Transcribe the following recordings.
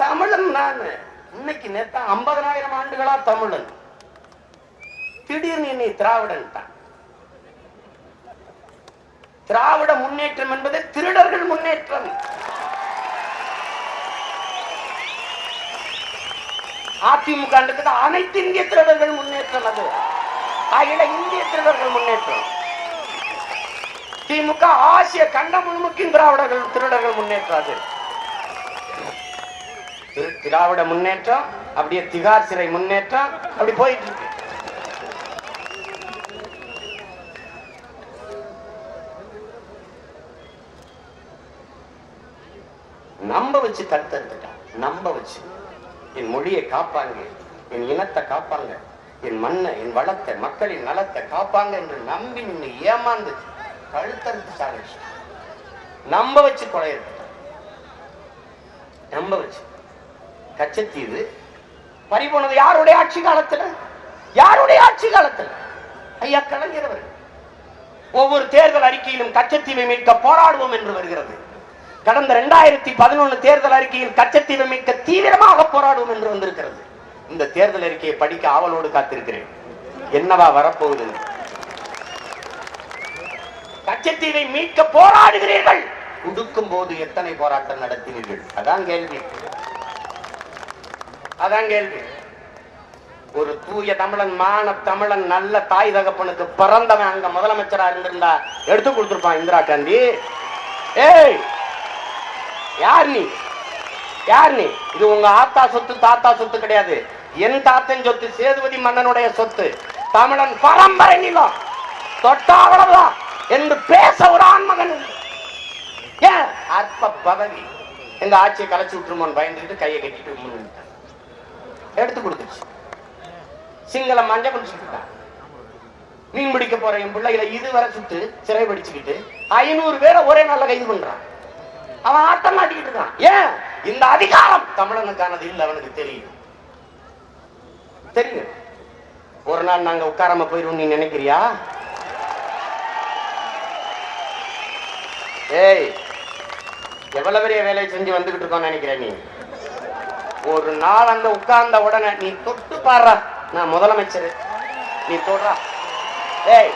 தமிழன் நான். இன்னைக்கு நேத்தா ஐம்பதனாயிரம் ஆண்டுகளா தமிழன். திடீர்னு என்னை திராவிடன் தான். திராவிட முன்னேற்றம் என்பது திருடர்கள் முன்னேற்றம். அதிமுக அனைத்து இந்திய திருடர்கள் முன்னேற்றம் அது. அகில இந்திய திருடர்கள் முன்னேற்றம். திமுக ஆசிய கண்ட முழுமுக்கின் திராவிடர்கள் திருடர்கள் முன்னேற்றம் அது. திராவிட முன்னேற்றம் அப்படியே திகார் சிறை முன்னேற்றம் அப்படி போயிட்டு இருக்கு. நம்ப வச்சு தடுத்தெடுத்துட்டான் நம்ப வச்சு. என் மொழியை காப்பாங்க என் இனத்தை காப்பாங்க என் மண்ணை என் வளத்தை மக்களின் நலத்தை காப்பாங்க என்று நம்பி நின்று ஏமாந்து கழுத்தறுத்து சாகிச்சு நம்ப வச்சு கொலையிருக்கான் நம்ப வச்சு. கச்சத்தீவு. பறிபோனது யாருடைய ஆட்சி காலத்துல? யாருடைய ஆட்சி காலத்துல? ஐயா கலைஞர் அவர்கள். ஒவ்வொரு தேர்தல் அறிக்கையிலும் கச்சத்தீவை மீட்க போராடுவோம் என்று வருகிறது. கடந்த இரண்டாயிரத்தி பதினொன்று தேர்தல் அறிக்கையில் கச்சத்தீவை மீட்க தீவிரமாக போராடுவோம் என்று வந்திருக்கிறது. இந்த தேர்தல் அறிக்கையை படிக்க ஆவலோடு காத்திருக்கிறேன். என்னவா வரப்போகுது? கச்சத்தீவை மீட்க போராடுகிறீர்கள். உடுக்கும் போது எத்தனை போராட்டம் நடத்தினீர்கள்? அதான் கேள்வி. அதான் கேள்வி. ஒரு தூய தமிழன் மான தமிழன் நல்ல தாய் தகப்பனுக்கு பிறந்தவன் அங்க முதலமைச்சரா இருந்திருந்தா எடுத்து கொடுத்திருப்பான் இந்திரா காந்தி. ஏய் யார் நீ? யார் நீ? இது உங்க ஆத்தா சொத்து தாத்தா சொத்து கிடையாது. என் தாத்தன் சொத்து சேதுபதி மன்னனுடைய சொத்து. தமிழன் பரம்பரை நிலம். தொட்டா அவ்வளவுதான் என்று பேச ஒரு ஆண்மகன் ஏன்? அற்ப பதவி. எங்க ஆட்சியை கலைச்சு விட்டுருமோன்னு பயந்துட்டு கையை கட்டிட்டு உம்முன்னு எடுத்து கொடுத்துச்சு சிங்களம் மஞ்ச பிடிச்சிட்டு மீன் பிடிக்க போற என் பிள்ளைகளை இதுவரை சுட்டு சிறை படிச்சுக்கிட்டு ஐநூறு பேரை ஒரே நாள்ல கைது பண்றான். அவன் ஆட்டம் மாட்டிக்கிட்டு இருக்கான். ஏன்? இந்த அதிகாரம் தமிழனுக்கானது இல்ல அவனுக்கு தெரியும். தெரியும். ஒரு நாள் நாங்க உட்காராம போயிருவோம் நீ நினைக்கிறியா? ஏய் எவ்வளவு பெரிய வேலையை செஞ்சு வந்துகிட்டு இருக்கோம்னு நினைக்கிறேன் நீ? ஒரு நாள் அந்த உட்கார்ந்த உடனே நீ தொட்டு பாடுறா நான் முதலமைச்சர். நீ தொடுறா. ஏய்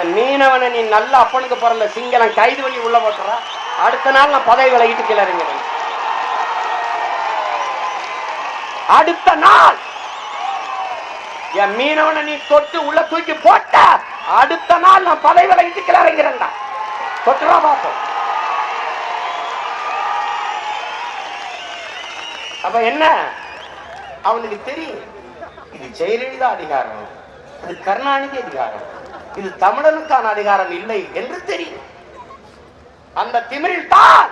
என் மீனவனை நீ நல்ல அப்பனுக்கு பிறந்த சிங்களம் கைது பண்ணி உள்ள போட்டுறா. அடுத்த நாள் நான் பதவி விலகிட்டு கீழே அடுத்த நாள் என் மீனவனை நீ தொட்டு உள்ள தூக்கி போட்ட. அடுத்த நாள் நான் பதவி விலகிட்டு கீழே தொட்டுறா பார்ப்போம் அப்ப என்ன? அவனுக்கு தெரியும். இது ஜெயலலிதா அதிகாரம். இது கருணாநிதி அதிகாரம். இது தமிழனுக்கான அதிகாரம் இல்லை என்று தெரியும். அந்த திமிரில் தான்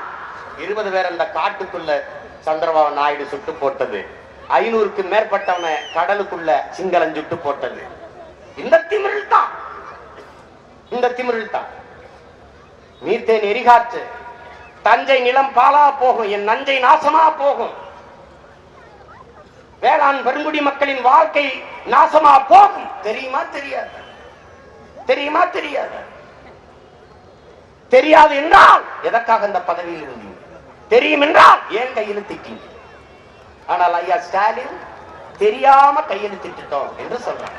இருபது பேர் அந்த காட்டுக்குள்ள சந்திரபாபு நாயுடு சுட்டு போட்டது. ஐநூறுக்கு மேற்பட்டவனை கடலுக்குள்ள சிங்களம் சுட்டு போட்டது. இந்த திமிரில் தான். இந்த திமிரில் தான். மீத்தேன் எரிகாற்று. தஞ்சை நிலம் பாலா போகும். என் நஞ்சை நாசமா போகும். வேளாண் பெருங்குடி மக்களின் வாழ்க்கை நாசமா போகும். தெரியுமா தெரியாது? தெரியுமா தெரியாது? தெரியாது என்றால் எதற்காக இந்த பதவியில் இருந்தீங்க? தெரியும் என்றால் ஏன் கையெழுத்திட்டீங்க ஆனால் ஐயா ஸ்டாலின் தெரியாம கையெழுத்திட்டோம் என்று சொல்றாங்க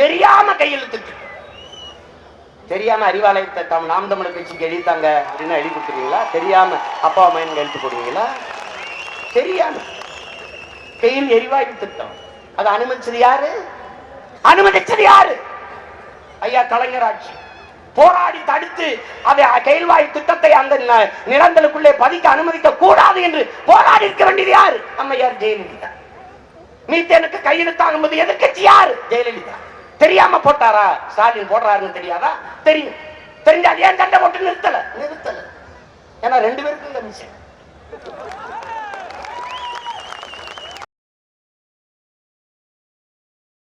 தெரியாம கையெழுத்திட்டு தெரியாம அறிவாலயத்தை தம் நாம் தமிழ் கட்சிக்கு எழுதித்தாங்க அப்படின்னு எழுதி கொடுத்துருவீங்களா தெரியாம அப்பா அம்மா எழுத்து போடுவீங்களா தெரியாது கையில் எரிவாயு திட்டம். அதை அனுமதிச்சது யாரு? அனுமதிச்சது யாரு? ஐயா கலைஞர் ஆட்சி போராடி தடுத்து அதை கைல்வாய் திட்டத்தை அந்த நிலங்களுக்குள்ளே பதிக்க அனுமதிக்க கூடாது என்று போராடி இருக்க வேண்டியது யாரு? அம்மையார் ஜெயலலிதா. மீத்தேனுக்கு கையெழுத்தாகும் போது எதிர்கட்சி யாரு? ஜெயலலிதா. தெரியாம போட்டாரா? ஸ்டாலின் போடுறாருன்னு தெரியாதா? தெரியும். தெரிஞ்சா ஏன் சண்டை போட்டு நிறுத்தல? நிறுத்தல. ஏன்னா ரெண்டு பேருக்கும் இந்த மிஷன்.